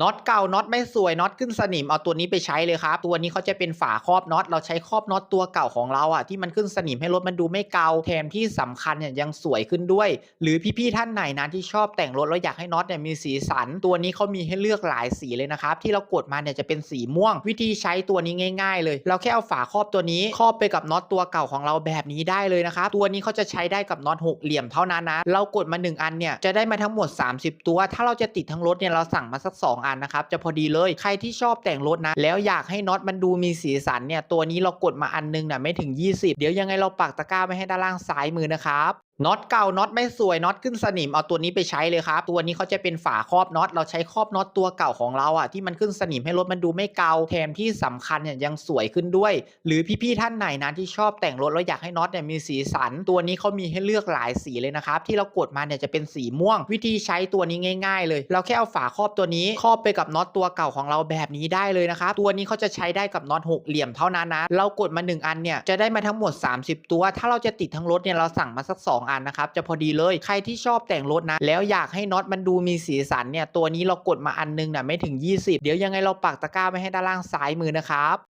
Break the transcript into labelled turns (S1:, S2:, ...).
S1: น็อตเก่าน็อตไม่สวยน็อตขึ้นสนิมเอาตัวนี้ไปใช้เลยครับตัวนี้เขาจะเป็นฝาครอบน็อตเราใช้ครอบน็อตตัวเก่าของเราอะที่มันขึ้นสนิมให้รถมันดูไม่เกาแถมที่สำคัญเนี่ยยังสวยขึ้นด้วย หรือพี่ๆท่านไหนนะที่ชอบแต่งรถแล้วอยากให้น็อตเนี่ยมีสีสัน ตัวนี้เขามีให้เลือกหลายสีเลยนะครับที่เรากดมาเนี่ยจะเป็นสีม่วง วิธีใช้ตัวนี้ง่าย ๆ เลย เราแค่เอาฝาครอบตัวนี้ครอบไปกับน็อตตัวเก่าของเราแบบนี้ได้เลยนะครับตัวนี้เขาจะใช้ได้กับน็อตหกเหลี่ยมเท่านั้นนะเรากดมาหนึ่งอันเนี่ยจะได้มาทั้งหมด 30 ตัว ถ้าเราจะติดทั้งรถเนี่ยเราสั่งมาสัก2อันนะครับจะพอดีเลยใครที่ชอบแต่งรถนะ แล้วอยากให้น็อตมันดูมีสีสันเนี่ยตัวนี้เรากดมาอันนึงนะไม่ถึง 20 เดี๋ยวยังไงเราปักตะกร้าไว้ให้ด้านล่างซ้ายมือนะครับน็อตเก่าน็อตไม่สวยน็อตขึ้นสนิมเอาตัวนี้ไปใช้เลยครับ ตัวนี้เขาจะเป็นฝาครอบน็อตเราใช้ครอบน็อตตัวเก่าของเราอะที่มันขึ้นสนิมให้รถมันดูไม่เกาแถมที่สำคัญเนี่ยยังสวยขึ้นด้วย หรือพี่ๆท่านไหนนะที่ชอบแต่งรถแล้วอยากให้น็อตเนี่ยมีสีสัน ตัวนี้เขามีให้เลือกหลายสีเลยนะครับที่เรากดมาเนี่ยจะเป็นสีม่วง วิธีใช้ตัวนี้ง่าย ๆ เลย เราแค่เอาฝาครอบตัวนี้ครอบไปกับน็อตตัวเก่าของเราแบบนี้ได้เลยนะครับตัวนี้เขาจะใช้ได้กับน็อตหกเหลี่ยมเท่านั้นนะเรากดมาหนึ่งอันเนี่ยจะได้มาทั้งหมด 30 ตัว ถ้าเราจะติดทั้งรถเนี่ยเราสั่งมาสัก2อันนะครับ จะพอดีเลยใครที่ชอบแต่งรถนะ แล้วอยากให้น็อตมันดูมีสีสันเนี่ยตัวนี้เรากดมาอันนึงนะไม่ถึง 20 เดี๋ยวยังไงเราปักตะกร้าไว้ให้ด้านล่างซ้ายมือนะครับ